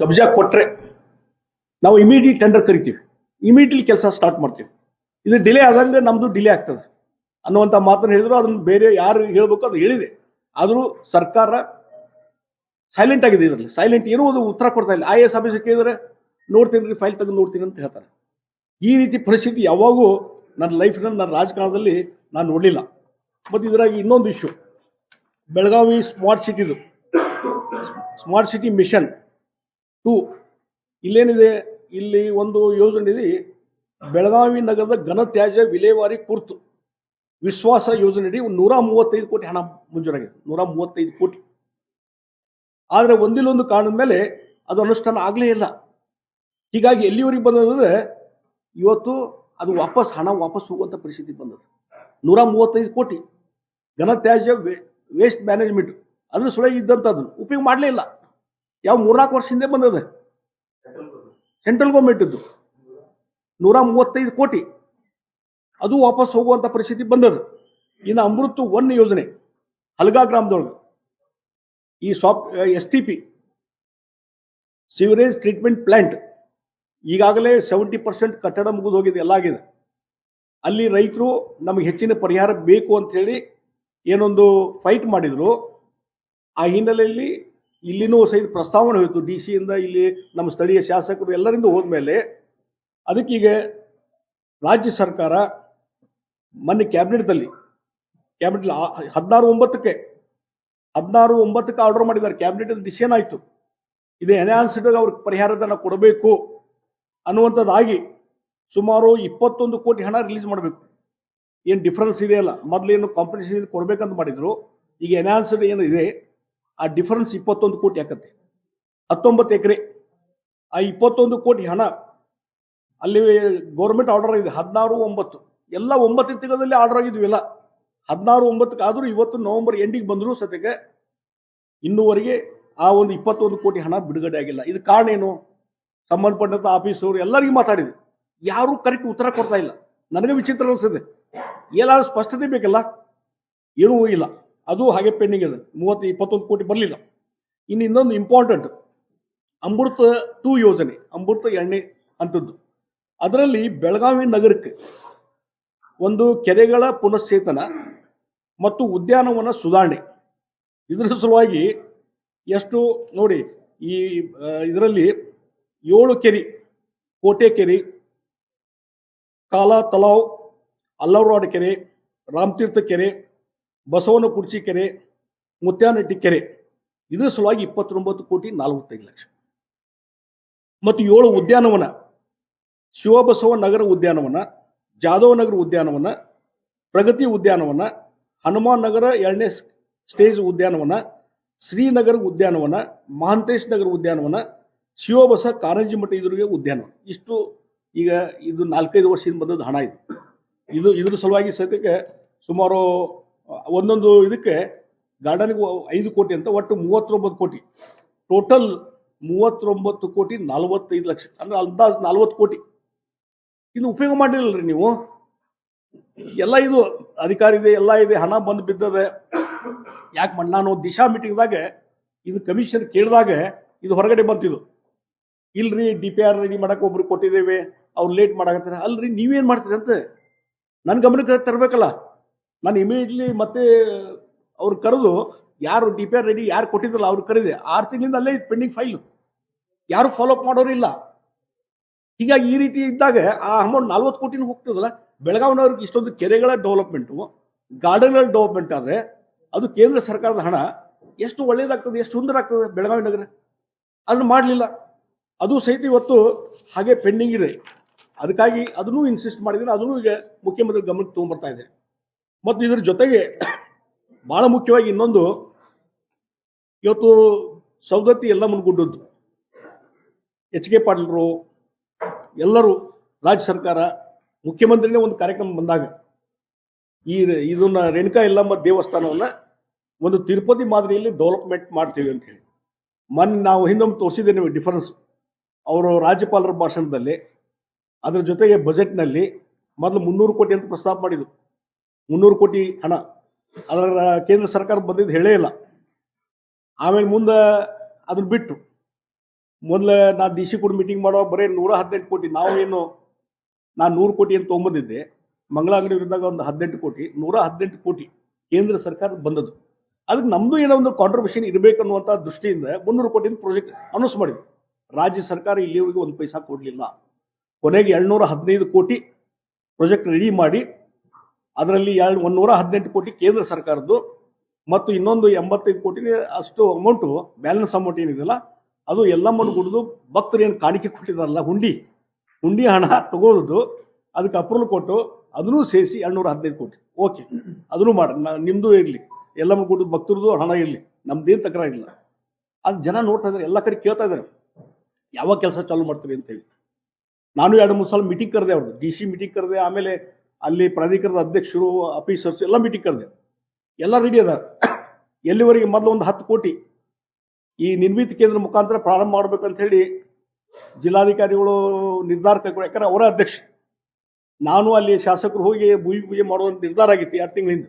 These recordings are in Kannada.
ಕಬ್ಜಾ ಕೊಟ್ರೆ ನಾವು ಇಮಿಡಿಯೇಟ್ ಟೆಂಡರ್ ಕರಿತೀವಿ. ಇಮಿಡಿಯೇಟ್ಲಿ ಕೆಲಸ ಸ್ಟಾರ್ಟ್ ಮಾಡ್ತೀವಿ. ಇದು ಡಿಲೇ ಆದಂಗೆ ನಮ್ದು ಡಿಲೇ ಆಗ್ತದೆ. ಅನ್ನುವಂಥ ಮಾತನ್ನು ಹೇಳಿದ್ರು, ಅದನ್ನು ಬೇರೆ ಯಾರು ಹೇಳಬೇಕು ಅದು ಹೇಳಿದೆ. ಆದರೂ ಸರ್ಕಾರ ಸೈಲೆಂಟ್ ಆಗಿದೆ ಇದರಲ್ಲಿ. ಸೈಲೆಂಟ್ ಏನೂ ಒಂದು ಉತ್ತರ ಕೊಡ್ತಾ ಇಲ್ಲ. ಐ ಎಸ್ ಆಫೀಸರ್ ಕೇಳಿದ್ರೆ, ನೋಡ್ತೀನಿ ರೀ ಫೈಲ್ ತೆಗೆದು ನೋಡ್ತೀನಿ ಅಂತ ಹೇಳ್ತಾರೆ. ಈ ರೀತಿ ಪರಿಸ್ಥಿತಿ ಯಾವಾಗೂ ನನ್ನ ಲೈಫ್ನಲ್ಲಿ ನನ್ನ ರಾಜಕಾರಣದಲ್ಲಿ ನಾನು ನೋಡಲಿಲ್ಲ. ಮತ್ತು ಇದರಾಗಿ ಇನ್ನೊಂದು ಇಶ್ಯೂ ಬೆಳಗಾವಿ ಸ್ಮಾರ್ಟ್ ಸಿಟಿದು ಸ್ಮಾರ್ಟ್ ಸಿಟಿ ಮಿಷನ್ ಟು. ಇಲ್ಲೇನಿದೆ? ಇಲ್ಲಿ ಒಂದು ಯೋಜನೆ ಇದೆ. ಬೆಳಗಾವಿ ನಗರದ ಘನತ್ಯಾಜ್ಯ ವಿಲೇವಾರಿ ಕುರ್ತು. ವಿಶ್ವಾಸ ಯೋಜನೆಯಡಿ ಒಂದು ನೂರ ಮೂವತ್ತೈದು ಕೋಟಿ ಹಣ ಮಂಜೂರಾಗಿದೆ. ನೂರ ಮೂವತ್ತೈದು ಕೋಟಿ. ಆದರೆ ಒಂದಿಲ್ಲೊಂದು ಕಾರಣದ ಮೇಲೆ ಅದು ಅನುಷ್ಠಾನ ಆಗಲೇ ಇಲ್ಲ. ಹೀಗಾಗಿ ಎಲ್ಲಿವರೆಗೆ ಬಂದಂದ್ರೆ ಇವತ್ತು ಅದು ವಾಪಸ್ ಹಣ ವಾಪಸ್ ಹೋಗುವಂಥ ಪರಿಸ್ಥಿತಿ ಬಂದದ್ದು. ನೂರ ಮೂವತ್ತೈದು ಕೋಟಿ. ಘನತ್ಯಾಜ್ಯ ವೇಸ್ಟ್ ಮ್ಯಾನೇಜ್ಮೆಂಟ್ ಅದ್ರ ಸೊಳಗೆ ಇದ್ದಂಥದ್ದು ಉಪಯೋಗ ಮಾಡಲೇ ಇಲ್ಲ. ಯಾವ ಮೂರ್ನಾಲ್ಕು ವರ್ಷ ಹಿಂದೆ ಬಂದದ ಸೆಂಟ್ರಲ್ ಗೌರ್ಮೆಂಟದ್ದು ನೂರ ಮೂವತ್ತೈದು ಕೋಟಿ. ಅದು ವಾಪಸ್ ಹೋಗುವಂಥ ಪರಿಸ್ಥಿತಿ ಬಂದದ. ಇನ್ನು ಅಮೃತ ಒನ್ ಯೋಜನೆ ಹಲ್ಗಾ ಗ್ರಾಮದೊಳಗೆ. ಈ ಸಾಪ್ S T P sewerage treatment plant ಈಗಾಗಲೇ ಸೆವೆಂಟಿ ಪರ್ಸೆಂಟ್ ಕಟ್ಟಡ ಮುಗಿದು ಹೋಗಿದೆ ಎಲ್ಲ ಆಗಿದೆ. ಅಲ್ಲಿ ರೈತರು ನಮಗೆ ಹೆಚ್ಚಿನ ಪರಿಹಾರ ಬೇಕು ಅಂತ ಹೇಳಿ ಏನೊಂದು ಫೈಟ್ ಮಾಡಿದ್ರು. ಆ ಹಿನ್ನೆಲೆಯಲ್ಲಿ ಇಲ್ಲಿನೂ ಸಹಿತ ಪ್ರಸ್ತಾವನೆ ಹೋಯಿತು ಡಿ ಸಿಯಿಂದ, ಇಲ್ಲಿ ನಮ್ಮ ಸ್ಥಳೀಯ ಶಾಸಕರು ಎಲ್ಲರಿಂದ ಹೋದ್ಮೇಲೆ. ಅದಕ್ಕೀಗ ರಾಜ್ಯ ಸರ್ಕಾರ ಮೊನ್ನೆ ಕ್ಯಾಬಿನೆಟ್ದಲ್ಲಿ ಕ್ಯಾಬಿನೆಟ್ ಹದಿನಾರು ಒಂಬತ್ತಕ್ಕೆ ಹದಿನಾರು ಒಂಬತ್ತಕ್ಕೆ ಆರ್ಡರ್ ಮಾಡಿದ್ದಾರೆ. ಕ್ಯಾಬಿನೆಟ್ ಡಿಸಿಷನ್ ಆಯಿತು ಇದು ಎನ್ಹಾನ್ಸ್ಡ್ ಅವ್ರಿಗೆ ಪರಿಹಾರಧನ ಕೊಡಬೇಕು ಅನ್ನುವಂಥದ್ದಾಗಿ ಸುಮಾರು ಇಪ್ಪತ್ತೊಂದು ಕೋಟಿ ಹಣ ರಿಲೀಸ್ ಮಾಡಬೇಕು. ಏನು ಡಿಫ್ರೆನ್ಸ್ ಇದೆಯಲ್ಲ? ಮೊದಲೇನು ಕಾಂಪಿಟೇಷನ್ ಕೊಡಬೇಕಂತ ಮಾಡಿದ್ರು, ಈಗ ಎನ್ಹಾನ್ಸ್ಡ್ ಏನು ಇದೆ? ಆ ಡಿಫರೆನ್ಸ್ ಇಪ್ಪತ್ತೊಂದು ಕೋಟಿ ಆಕತ್ತೆ. ಹತ್ತೊಂಬತ್ತು ಎಕರೆ, ಆ ಇಪ್ಪತ್ತೊಂದು ಕೋಟಿ ಹಣ, ಅಲ್ಲಿ ಗೌರ್ಮೆಂಟ್ ಆರ್ಡರ್ ಆಗಿದೆ, ಹದಿನಾರು ಒಂಬತ್ತು. ಎಲ್ಲ ಒಂಬತ್ತು ತಿಂಗಳಲ್ಲಿ ಆರ್ಡರ್ ಆಗಿದ್ವಿ ಎಲ್ಲ. ಹದಿನಾರು ಒಂಬತ್ತಕ್ಕೆ ಆದರೂ ಇವತ್ತು ನವೆಂಬರ್ ಎಂಡಿಗೆ ಬಂದರೂ ಸದ್ಯಕ್ಕೆ ಇನ್ನೂವರೆಗೆ ಆ ಒಂದು ಇಪ್ಪತ್ತೊಂದು ಕೋಟಿ ಹಣ ಬಿಡುಗಡೆ ಆಗಿಲ್ಲ. ಇದು ಕಾರಣ ಏನು? ಸಂಬಂಧಪಟ್ಟಂಥ ಆಫೀಸವರು ಎಲ್ಲರಿಗೂ ಮಾತಾಡಿದೆ. ಯಾರೂ ಕರೆಕ್ಟ್ ಉತ್ತರ ಕೊಡ್ತಾ ಇಲ್ಲ. ನನಗೆ ವಿಚಿತ್ರ ಅನಿಸ್ತದೆ ಏನಾದರೂ ಸ್ಪಷ್ಟತೆ ಬೇಕಲ್ಲ? ಏನೂ ಇಲ್ಲ. ಅದು ಹಾಗೆ ಪೆಂಡಿಂಗ್ ಇದೆ. ಮೂವತ್ತು, ಇಪ್ಪತ್ತೊಂದು ಕೋಟಿ ಬರಲಿಲ್ಲ. ಇನ್ನು ಇನ್ನೊಂದು ಇಂಪಾರ್ಟೆಂಟ್ ಅಮೃತ ಟೂ ಯೋಜನೆ, ಅಮೃತ ಎಣ್ಣೆ ಅಂತದ್ದು ಅದರಲ್ಲಿ ಬೆಳಗಾವಿ ನಗರಕ್ಕೆ ಒಂದು ಕೆರೆಗಳ ಪುನಶ್ಚೇತನ ಮತ್ತು ಉದ್ಯಾನವನ ಸುಧಾರಣೆ. ಇದರ ಸಲುವಾಗಿ ಎಷ್ಟು ನೋಡಿ, ಈ ಇದರಲ್ಲಿ ಏಳು ಕೆರೆ, ಕೋಟೆ ಕೆರೆ, ಕಾಲ ತಲಾವ್ ಅಲ್ಲವರಾಡ್ ಕೆರೆ, ರಾಮತೀರ್ಥ ಕೆರೆ ಬಸವನ ಕುರ್ಚಿ ಕೆರೆ, ಮುತ್ಯಾನಟ್ಟಿ ಕೆರೆ, ಇದರ ಸಲುವಾಗಿ ಇಪ್ಪತ್ತೊಂಬತ್ತು ಕೋಟಿ ನಲವತ್ತೈದು ಲಕ್ಷ. ಮತ್ತು ಏಳು ಉದ್ಯಾನವನ, ಶಿವಬಸವ ನಗರ ಉದ್ಯಾನವನ ಜಾದವ್ ನಗರ ಉದ್ಯಾನವನ, ಪ್ರಗತಿ ಉದ್ಯಾನವನ, ಹನುಮಾನ್ ನಗರ ಎರಡನೇ ಸ್ಟೇಜ್ ಉದ್ಯಾನವನ, ಶ್ರೀನಗರ ಉದ್ಯಾನವನ, ಮಹಾಂತೇಶ್ ನಗರ ಉದ್ಯಾನವನ, ಶಿವಬಸ ಕಾರಂಜಿ ಮಠ ಎದುರಿಗೆ ಉದ್ಯಾನವನ. ಇಷ್ಟು ಈಗ ಇದು ನಾಲ್ಕೈದು ವರ್ಷದಿಂದ ಬಂದದ್ದು ಹಣ ಇದು. ಇದು ಇದ್ರ ಸಲುವಾಗಿ ಸದ್ಯಕ್ಕೆ ಸುಮಾರು ಒಂದೊಂದು ಇದಕ್ಕೆ ಗಾರ್ಡನ್ಗೆ ಐದು ಕೋಟಿ ಅಂತ, ಒಟ್ಟು ಮೂವತ್ತೊಂಬತ್ತು ಕೋಟಿ. ಟೋಟಲ್ ಮೂವತ್ತೊಂಬತ್ತು ಕೋಟಿ ನಲವತ್ತೈದು ಲಕ್ಷ, ಅಂದ್ರೆ ಅಂದಾಜು ನಲ್ವತ್ತು ಕೋಟಿ. ಇನ್ನು ಉಪಯೋಗ ಮಾಡಿರಲ್ರಿ ನೀವು. ಎಲ್ಲ ಇದು ಅಧಿಕಾರ ಇದೆ, ಎಲ್ಲ ಇದೆ, ಹಣ ಬಂದು ಬಿದ್ದದೆ. ಯಾಕೆ ಮಾಡಿ ನಾನು ದಿಶಾ ಮೀಟಿಂಗ್ದಾಗ ಇದು ಕಮಿಷನ್ ಕೇಳಿದಾಗ ಇದು ಹೊರಗಡೆ ಬಂತಿದ್ದು ಇಲ್ರಿ, ಡಿ ಪಿ ಆರ್ ರೆಡಿ ಮಾಡಕ್ಕೆ ಒಬ್ರು ಕೊಟ್ಟಿದ್ದೇವೆ, ಅವ್ರು ಲೇಟ್ ಮಾಡಕತ್ತಾರೆ. ಅಲ್ರಿ, ನೀವೇನು ಮಾಡ್ತೀರಿ ಅಂತ. ನನ್ನ ಗಮನಕ್ಕೆ ತರಬೇಕಲ್ಲ. ನಾನು ಇಮಿಡಿಯೇಟ್ಲಿ ಮತ್ತೆ ಅವ್ರು ಕರೆದು, ಯಾರು ಡಿ ಪಿ ಆರ್ ರೆಡಿ ಯಾರು ಕೊಟ್ಟಿದ್ರಲ್ಲ ಅವ್ರು ಕರೆದೆ. ಆರು ತಿಂಗಳಿಂದ ಅಲ್ಲೇ ಪೆಂಡಿಂಗ್ ಫೈಲು ಯಾರು ಫಾಲೋ ಅಪ್ ಮಾಡೋರು ಇಲ್ಲ. ಹೀಗಾಗಿ ಈ ರೀತಿ ಇದ್ದಾಗ ಆ ಅಮೌಂಟ್ ನಲ್ವತ್ತು ಕೋಟಿನೂ ಹೋಗ್ತದಲ್ಲ, ಬೆಳಗಾವಿನವ್ರಿಗೆ ಇಷ್ಟೊಂದು ಕೆರೆಗಳ ಡೆವಲಪ್ಮೆಂಟು ಗಾರ್ಡನ್ಗಳ ಡೆವಲಪ್ಮೆಂಟ್ ಆದರೆ, ಅದು ಕೇಂದ್ರ ಸರ್ಕಾರದ ಹಣ. ಎಷ್ಟು ಒಳ್ಳೇದಾಗ್ತದೆ, ಎಷ್ಟು ಸುಂದರ ಆಗ್ತದೆ ಬೆಳಗಾವಿ ನಗರ? ಅದನ್ನು ಮಾಡಲಿಲ್ಲ. ಅದು ಸಹಿತ ಇವತ್ತು ಹಾಗೆ ಪೆಂಡಿಂಗ್ ಇದೆ. ಅದಕ್ಕಾಗಿ ಅದನ್ನು ಇನ್ಸಿಸ್ಟ್ ಮಾಡಿದರೆ ಅದನ್ನು ಈಗ ಮುಖ್ಯಮಂತ್ರಿ ಗಮನಕ್ಕೆ ತೊಗೊಂಡ್ಬರ್ತಾ ಇದೆ ಮತ್ತು ಇದ್ರ ಜೊತೆಗೆ ಬಹಳ ಮುಖ್ಯವಾಗಿ ಇನ್ನೊಂದು ಇವತ್ತು ಸೌಗತಿ ಎಲ್ಲ ಮುನ್ಗೊಂಡದ್ದು ಎಚ್ ಕೆ ಪಾಟೀಲ್ರು, ಎಲ್ಲರೂ ರಾಜ್ಯ ಸರ್ಕಾರ, ಮುಖ್ಯಮಂತ್ರಿನೇ ಒಂದು ಕಾರ್ಯಕ್ರಮ ಬಂದಾಗ ಈ ಇದನ್ನ ರೇಣುಕಾ ಎಲ್ಲಮ್ಮ ದೇವಸ್ಥಾನವನ್ನ ಒಂದು ತಿರುಪತಿ ಮಾದರಿಯಲ್ಲಿ ಡೆವಲಪ್ಮೆಂಟ್ ಮಾಡ್ತೀವಿ ಅಂತ ಹೇಳಿ. ಮೊನ್ನೆ ನಾವು ಹಿಂದೊಮ್ಮೆ ತೋರಿಸಿದ್ದೇನೆ ಡಿಫರೆನ್ಸ್ ಅವರು ರಾಜ್ಯಪಾಲರ ಭಾಷಣದಲ್ಲಿ, ಅದರ ಜೊತೆಗೆ ಬಜೆಟ್ನಲ್ಲಿ ಮೊದಲು ಮುನ್ನೂರು ಕೋಟಿ ಅಂತ ಪ್ರಸ್ತಾಪ ಮಾಡಿದ್ರು. ಮುನ್ನೂರು ಕೋಟಿ ಹಣ. ಅದರ ಕೇಂದ್ರ ಸರ್ಕಾರ ಬಂದಿದ್ದು ಹೇಳೇ ಇಲ್ಲ. ಆಮೇಲೆ ಮುಂದೆ ಅದನ್ನ ಬಿಟ್ಟು ಮೊದಲು ನಾ ಡಿ ಸಿ ಕೂಡ ಮೀಟಿಂಗ್ ಮಾಡೋ ಬರೀ ನೂರ ಹದಿನೆಂಟು ಕೋಟಿ. ನಾವೇನು ನಾನು ನೂರು ಕೋಟಿ ಅಂತ ತೊಗೊಂಬಂದಿದ್ದೆ. ಮಂಗಳ ಇದ್ದಾಗ ಒಂದು ಹದಿನೆಂಟು ಕೋಟಿ, ನೂರ ಹದಿನೆಂಟು ಕೋಟಿ ಕೇಂದ್ರ ಸರ್ಕಾರ ಬಂದದ್ದು. ಅದಕ್ಕೆ ನಮ್ಮದು ಏನೋ ಒಂದು ಕಾಂಟ್ರಿಬ್ಯೂಷನ್ ಇರಬೇಕು ಅನ್ನುವಂಥ ದೃಷ್ಟಿಯಿಂದ ಮುನ್ನೂರು ಕೋಟಿಯಿಂದ ಪ್ರಾಜೆಕ್ಟ್ ಅನೌನ್ಸ್ ಮಾಡಿದ್ವಿ. ರಾಜ್ಯ ಸರ್ಕಾರ ಇಲ್ಲಿವರೆಗೂ ಒಂದು ಪೈಸಾ ಕೊಡಲಿಲ್ಲ. ಕೊನೆಗೆ ಏಳ್ನೂರ ಹದಿನೈದು ಕೋಟಿ ಪ್ರಾಜೆಕ್ಟ್ ರೆಡಿ ಮಾಡಿ ಅದರಲ್ಲಿ ಎರಡು ಒಂದೂರ ಹದಿನೆಂಟು ಕೋಟಿ ಕೇಂದ್ರ ಸರ್ಕಾರದ್ದು ಮತ್ತು ಇನ್ನೊಂದು ಎಂಬತ್ತೈದು ಕೋಟಿ ಅಷ್ಟು ಅಮೌಂಟು ಬ್ಯಾಲೆನ್ಸ್ ಅಮೌಂಟ್ ಏನಿದೆಯಲ್ಲ, ಅದು ಎಲ್ಲಮ್ಮನ ಕುಡಿದು ಭಕ್ತರು ಏನು ಕಾಣಿಕೆ ಕೊಟ್ಟಿದಾರಲ್ಲ ಹುಂಡಿ ಹುಂಡಿ ಹಣ ತಗೋದು, ಅದಕ್ಕೆ ಅಪ್ರೂವಲ್ ಕೊಟ್ಟು ಅದನ್ನೂ ಸೇರಿಸಿ ಎರಡುನೂರ ಹದಿನೈದು ಕೋಟಿ. ಓಕೆ, ಅದನ್ನು ಮಾಡಿ ನಿಮ್ಮದು ಇರಲಿ ಎಲ್ಲಮ್ಮ ಕುಡಿದು ಭಕ್ತರದ್ದು ಹಣ ಇರಲಿ, ನಮ್ದೇನು ತಕರಾರಿಲ್ಲ ಅದು ಜನ ನೋಡ್ತಾ ಇದ್ದಾರೆ, ಎಲ್ಲ ಕಡೆ ಕೇಳ್ತಾ ಇದ್ದಾರೆ. ಯಾವಾಗ ಕೆಲಸ ಚಾಲೂ ಮಾಡ್ತೀರಿ ಅಂತೇಳಿ ನಾನು ಎರಡು ಮೂರು ಸಲ ಮೀಟಿಂಗ್ ಕರೆದೆ ಅವ್ರದ್ದು ಡಿ ಸಿ ಮೀಟಿಂಗ್ ಕರೆದೆ, ಆಮೇಲೆ ಅಲ್ಲಿ ಪ್ರಾಧಿಕಾರದ ಅಧ್ಯಕ್ಷರು, ಆಫೀಸರ್ಸ್ ಎಲ್ಲ ಮೀಟಿಂಗ್ ಕರೆದೆ. ಎಲ್ಲ ರೆಡಿ ಅದ ಎಲ್ಲಿವರೆಗೆ ಮೊದಲು ಒಂದು ಹತ್ತು ಕೋಟಿ ಈ ನಿರ್ಮಿತ ಕೇಂದ್ರ ಮುಖಾಂತರ ಪ್ರಾರಂಭ ಮಾಡ್ಬೇಕಂತ ಹೇಳಿ ಜಿಲ್ಲಾಧಿಕಾರಿಗಳು ನಿರ್ಧಾರ ಕೈಗೊಂಡು, ಯಾಕಂದ್ರೆ ಅವರ ಅಧ್ಯಕ್ಷ ನಾನು ಅಲ್ಲಿ ಶಾಸಕರು ಹೋಗಿ ಭೂಮಿ ಪೂಜೆ ಮಾಡುವಂಥ ನಿರ್ಧಾರ ಆಗಿತ್ತು ಎರಡು ತಿಂಗಳಿಂದ.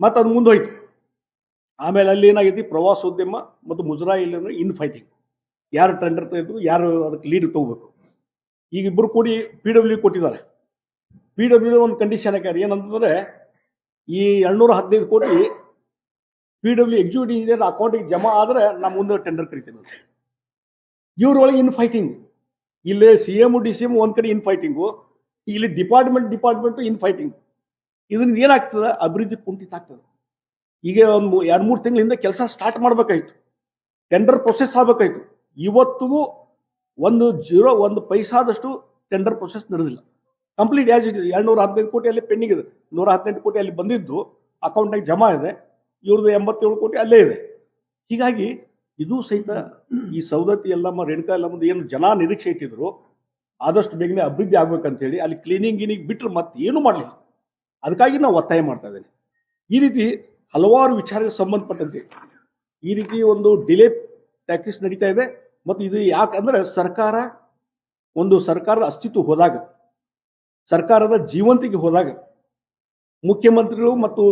ಮತ್ತು ಅದು ಮುಂದೆ ಹೋಯ್ತು ಆಮೇಲೆ ಅಲ್ಲಿ ಏನಾಗೈತಿ ಪ್ರವಾಸೋದ್ಯಮ ಮತ್ತು ಮುಜರಾಯಿ ಇಲ್ಲಿ ಇನ್ ಫೈಟಿಂಗ್ ಯಾರು ಟೆಂಡರ್ ತೆಗೆದು, ಯಾರು ಅದಕ್ಕೆ ಲೀಡ್ ತಗೋಬೇಕು. ಈಗ ಇಬ್ಬರು ಕೂಡಿ ಪಿ ಡಬ್ಲ್ಯೂ ಕೊಟ್ಟಿದ್ದಾರೆ. ಪಿ ಡಬ್ಲ್ಯೂ ಒಂದು ಕಂಡೀಷನ್ ಹಾಕ್ಯಾರ ಏನಂತಂದ್ರೆ ಈ ಏಳ್ನೂರ ಹದಿನೈದು ಕೋಟಿ ಪಿ ಡಬ್ಲ್ಯೂ ಎಕ್ಸಿಕ್ಯೂಟಿವ್ ಇಂಜಿನಿಯರ್ ಅಕೌಂಟಿಗೆ ಜಮಾ ಆದ್ರೆ ನಮ್ಮ ಮುಂದೆ ಟೆಂಡರ್ ಕರಿತೀವಿ ಇವ್ರೊಳಗೆ ಇನ್ ಫೈಟಿಂಗ್ ಇಲ್ಲಿ C M D C M ಒಂದು ಕಡೆ ಇನ್ ಫೈಟಿಂಗು ಇಲ್ಲಿ ಡಿಪಾರ್ಟ್ಮೆಂಟ್ ಡಿಪಾರ್ಟ್ಮೆಂಟ್ ಇನ್ ಫೈಟಿಂಗ್ ಇದರಿಂದ ಏನಾಗ್ತದೆ? ಅಭಿವೃದ್ಧಿ ಕುಂಠಿತ ಆಗ್ತದೆ. ಈಗ ಒಂದು ಎರಡು ಮೂರು ತಿಂಗಳಿಂದ ಕೆಲಸ ಸ್ಟಾರ್ಟ್ ಮಾಡ್ಬೇಕಾಯ್ತು. ಟೆಂಡರ್ ಪ್ರೊಸೆಸ್ ಆಗಬೇಕಾಯ್ತು. ಇವತ್ತಿಗೂ ಒಂದು ಜೀರೋ ಒಂದು ಪೈಸಾದಷ್ಟು ಟೆಂಡರ್ ಪ್ರೊಸೆಸ್ ನಡೆದಿಲ್ಲ. ಕಂಪ್ಲೀಟ್ ಆಸ್ ಇಟ್ ಎರಡ್ನೂರ ಹದಿನೈದು ಕೋಟಿ ಅಲ್ಲಿ ಪೆಂಡಿಂಗ್ ಇದೆ. ನೂರ ಹದಿನೆಂಟು ಕೋಟಿ ಅಲ್ಲಿ ಬಂದಿದ್ದು, ಅಕೌಂಟ್ನಾಗ ಜಮಾ ಇದೆ. ಇವ್ರದ್ದು ಎಂಬತ್ತೇಳು ಕೋಟಿ ಅಲ್ಲೇ ಇದೆ. ಹೀಗಾಗಿ ಇದು ಸಹಿತ ಈ ಸವದತ್ತಿ ಎಲ್ಲಮ್ಮ ರೇಣುಕಾ ಎಲ್ಲಮ್ಮದು ಏನು ಜನ ನಿರೀಕ್ಷೆ ಇಟ್ಟಿದ್ರು, ಆದಷ್ಟು ಬೇಗನೆ ಅಭಿವೃದ್ಧಿ ಆಗ್ಬೇಕಂತೇಳಿ ಅಲ್ಲಿ ಕ್ಲೀನಿಂಗ್ ಗಿನಿಂಗ್ ಬಿಟ್ಟರೆ ಮತ್ತೆ ಏನು ಮಾಡಲಿಲ್ಲ. ಅದಕ್ಕಾಗಿ ನಾವು ಒತ್ತಾಯ ಮಾಡ್ತಾ ಇದ್ದೇನೆ. ಈ ರೀತಿ ಹಲವಾರು ವಿಚಾರಕ್ಕೆ ಸಂಬಂಧಪಟ್ಟಂತೆ ಈ ರೀತಿ ಒಂದು ಡಿಲೇ ಪ್ರಾಕ್ಟೀಸ್ ನಡೀತಾ ಇದೆ. ಮತ್ತು ಇದು ಯಾಕಂದ್ರೆ ಸರ್ಕಾರ, ಒಂದು ಸರ್ಕಾರದ ಅಸ್ತಿತ್ವ ಹೋದಾಗ ಸರ್ಕಾರದ ಜೀವಂತಿಗೆ ಹೋದಾಗ, ಮುಖ್ಯಮಂತ್ರಿಗಳು ಮತ್ತು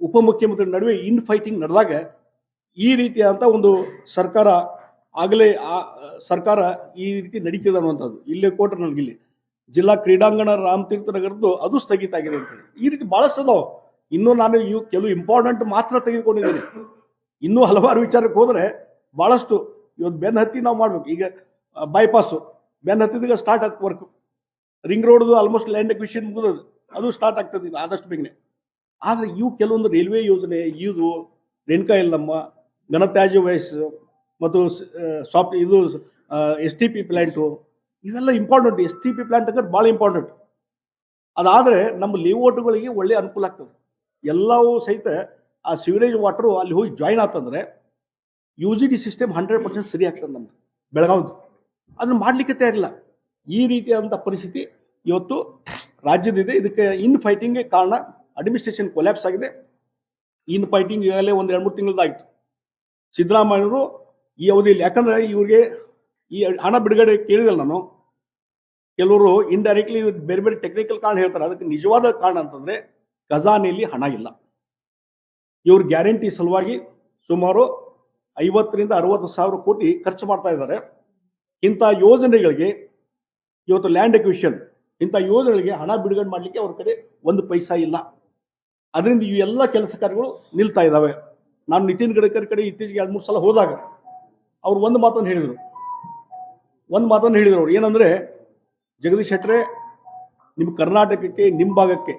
ಉಪಮುಖ್ಯಮಂತ್ರಿ ನಡುವೆ ಇನ್ ಫೈಟಿಂಗ್ ನಡೆದಾಗ ಈ ರೀತಿಯಾದಂಥ ಒಂದು ಸರ್ಕಾರ ಆಗಲೇ ಆ, ಸರ್ಕಾರ ಈ ರೀತಿ ನಡೀತಿದೆ ಅನ್ನುವಂಥದ್ದು. ಇಲ್ಲೇ ಕೊಟ್ರೆ ನನಗಿಲ್ಲಿ ಜಿಲ್ಲಾ ಕ್ರೀಡಾಂಗಣ ರಾಮತೀರ್ಥ ನಗರದ್ದು ಅದು ಸ್ಥಗಿತ ಆಗಿದೆ ಅಂತ ಹೇಳಿ. ಈ ರೀತಿ ಬಹಳಷ್ಟು ಅದಾವ. ಇನ್ನೂ ನಾನು ಇವು ಕೆಲವು ಇಂಪಾರ್ಟೆಂಟ್ ಮಾತ್ರ ತೆಗೆದುಕೊಂಡಿದ್ದೀನಿ. ಇನ್ನೂ ಹಲವಾರು ವಿಚಾರಕ್ಕೆ ಹೋದರೆ ಭಾಳಷ್ಟು ಇವತ್ತು ಬೆನ್ನ ಹತ್ತಿ ನಾವು ಮಾಡಬೇಕು. ಈಗ ಬೈಪಾಸು ಬೆನ್ನ ಹತ್ತಿದಾಗ ಸ್ಟಾರ್ಟ್ ಆಗ್ತದೆ ವರ್ಕ್ ರಿಂಗ್ ರೋಡ್ದು ಆಲ್ಮೋಸ್ಟ್ ಲ್ಯಾಂಡ್ ಎಕ್ವಿಷನ್ ಮುಗಿದದು. ಅದು ಸ್ಟಾರ್ಟ್ ಆಗ್ತದೆ ಆದಷ್ಟು ಬೇಗನೆ. ಆದರೆ ಇವು ಕೆಲವೊಂದು ರೈಲ್ವೆ ಯೋಜನೆ ಇದು ರೇಣುಕಾ ಎಲ್ಲಮ್ಮ ಘನತ್ಯಾಜ್ಯ ವಯಸ್ಸು ಮತ್ತು ಸಾಫ್ಟ್ ಇದು ಎಸ್ ಟಿ ಪಿ ಪ್ಲ್ಯಾಂಟು ಇವೆಲ್ಲ important S T P plant ಅಂದ್ರೆ ಭಾಳ ಇಂಪಾರ್ಟೆಂಟ್ ಅದಾದರೆ ನಮ್ಮ ಲೇಔಟ್ಗಳಿಗೆ ಒಳ್ಳೆ ಅನುಕೂಲ ಆಗ್ತದೆ. ಎಲ್ಲವೂ ಸಹಿತ ಆ ಸಿವರೇಜ್ ವಾಟರು ಅಲ್ಲಿ ಹೋಗಿ ಜಾಯಿನ್ ಆತಂದ್ರೆ U G D system hundred percent ಸರಿ ಆಗ್ತದೆ ನಮ್ಗೆ ಬೆಳಗಾವ್ದು. ಅದನ್ನು ಮಾಡಲಿಕ್ಕೆ ತಯಾರಿಲ್ಲ. ಈ ರೀತಿಯಾದಂಥ ಪರಿಸ್ಥಿತಿ ಇವತ್ತು ರಾಜ್ಯದಿದೆ ಇದಕ್ಕೆ ಇನ್ ಫೈಟಿಂಗ್ಗೆ ಕಾರಣ ಅಡ್ಮಿನಿಸ್ಟ್ರೇಷನ್ ಕೊಲ್ಯಾಪ್ಸ್ ಆಗಿದೆ. ಇನ್ ಫೈಟಿಂಗ್ ಈಗಾಗಲೇ ಒಂದು ಎರಡು ಮೂರು ತಿಂಗಳದಾಗಿತ್ತು ಸಿದ್ದರಾಮಯ್ಯವರು ಈ ಅವಧಿಯಲ್ಲಿ, ಯಾಕಂದ್ರೆ ಇವ್ರಿಗೆ ಈ ಹಣ ಬಿಡುಗಡೆ ಕೇಳಿದಲ್ಲ ನಾನು, ಕೆಲವರು ಇಂಡೈರೆಕ್ಟ್ಲಿ ಬೇರೆ ಬೇರೆ ಟೆಕ್ನಿಕಲ್ ಕಾರಣ ಹೇಳ್ತಾರೆ. ಅದಕ್ಕೆ ನಿಜವಾದ ಕಾರಣ ಅಂತಂದ್ರೆ ಖಜಾನೆಯಲ್ಲಿ ಹಣ ಇಲ್ಲ. ಇವ್ರ ಗ್ಯಾರಂಟಿ ಸಲುವಾಗಿ ಸುಮಾರು ಐವತ್ತರಿಂದ ಅರವತ್ತು ಸಾವಿರ ಕೋಟಿ ಖರ್ಚು ಮಾಡ್ತಾ ಇದ್ದಾರೆ. ಇಂಥ ಯೋಜನೆಗಳಿಗೆ ಇವತ್ತು ಲ್ಯಾಂಡ್ ಎಕ್ವಿಷನ್ ಇಂಥ ಯೋಜನೆಗಳಿಗೆ ಹಣ ಬಿಡುಗಡೆ ಮಾಡಲಿಕ್ಕೆ ಅವ್ರ ಕಡೆ ಒಂದು ಪೈಸಾ ಇಲ್ಲ. ಅದರಿಂದ ಈ ಎಲ್ಲ ಕೆಲಸ ಕಾರ್ಯಗಳು ನಿಲ್ತಾ ಇದ್ದಾವೆ ನಾನು ನಿತಿನ್ ಗಡ್ಕರಿ ಕಡೆ ಇತ್ತೀಚೆಗೆ ಎರಡು ಮೂರು ಸಲ ಹೋದಾಗ ಅವ್ರು ಒಂದು ಮಾತನ್ನು ಹೇಳಿದರು. ಒಂದು ಮಾತನ್ನು ಹೇಳಿದರು ಅವ್ರು. ಏನಂದರೆ, ಜಗದೀಶ್ ಶೆಟ್ಟರೆ ನಿಮ್ಮ ಕರ್ನಾಟಕಕ್ಕೆ, ನಿಮ್ಮ ಭಾಗಕ್ಕೆ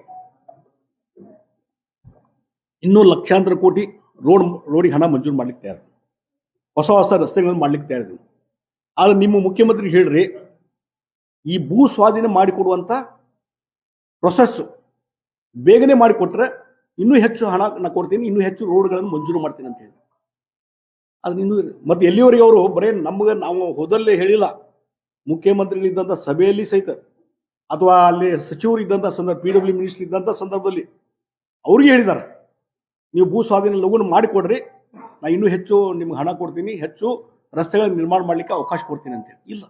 ಇನ್ನೂ ಲಕ್ಷಾಂತರ ಕೋಟಿ ರೋಡ್, ರೋಡಿಗೆ ಹಣ ಮಂಜೂರು ಮಾಡಲಿಕ್ಕೆ ತಯಾರು ಹೊಸ ಹೊಸ ರಸ್ತೆಗಳನ್ನು ಮಾಡಲಿಕ್ಕೆ ತಯಾರಿದ್ದೀವಿ ಆದರೆ ನಿಮ್ಮ ಮುಖ್ಯಮಂತ್ರಿ ಹೇಳ್ರಿ ಈ ಭೂ ಸ್ವಾಧೀನ ಮಾಡಿಕೊಡುವಂಥ ಪ್ರೊಸೆಸ್ಸು ಬೇಗನೆ ಮಾಡಿಕೊಟ್ರೆ ಇನ್ನೂ ಹೆಚ್ಚು ಹಣ ನಾ ಕೊಡ್ತೀನಿ, ಇನ್ನೂ ಹೆಚ್ಚು ರೋಡ್ಗಳನ್ನು ಮಂಜೂರು ಮಾಡ್ತೀನಿ ಅಂತ ಹೇಳಿ. ಅದು ಇನ್ನೂ ಮತ್ತೆ ಎಲ್ಲಿವರೆಗೆ ಅವರು ಬರೇ ನಮಗೆ ನಾವು ಹೋದಲ್ಲೇ ಹೇಳಿಲ್ಲ. ಮುಖ್ಯಮಂತ್ರಿಗಳಿದ್ದಂಥ ಸಭೆಯಲ್ಲಿ ಸಹಿತ, ಅಥವಾ ಅಲ್ಲಿ ಸಚಿವರು ಇದ್ದಂಥ ಸಂದರ್ಭ ಪಿ ಡಬ್ಲ್ಯೂ ಮಿನಿಸ್ಟರ್ ಇದ್ದಂಥ ಸಂದರ್ಭದಲ್ಲಿ ಅವ್ರಿಗೆ ಹೇಳಿದ್ದಾರೆ, ನೀವು ಭೂ ಸ್ವಾಧೀನ ಲಘುನ ಮಾಡಿಕೊಡ್ರಿ, ನಾ ಇನ್ನೂ ಹೆಚ್ಚು ನಿಮ್ಗೆ ಹಣ ಕೊಡ್ತೀನಿ, ಹೆಚ್ಚು ರಸ್ತೆಗಳನ್ನು ನಿರ್ಮಾಣ ಮಾಡಲಿಕ್ಕೆ ಅವಕಾಶ ಕೊಡ್ತೀನಿ ಅಂತೇಳಿ ಇಲ್ಲ.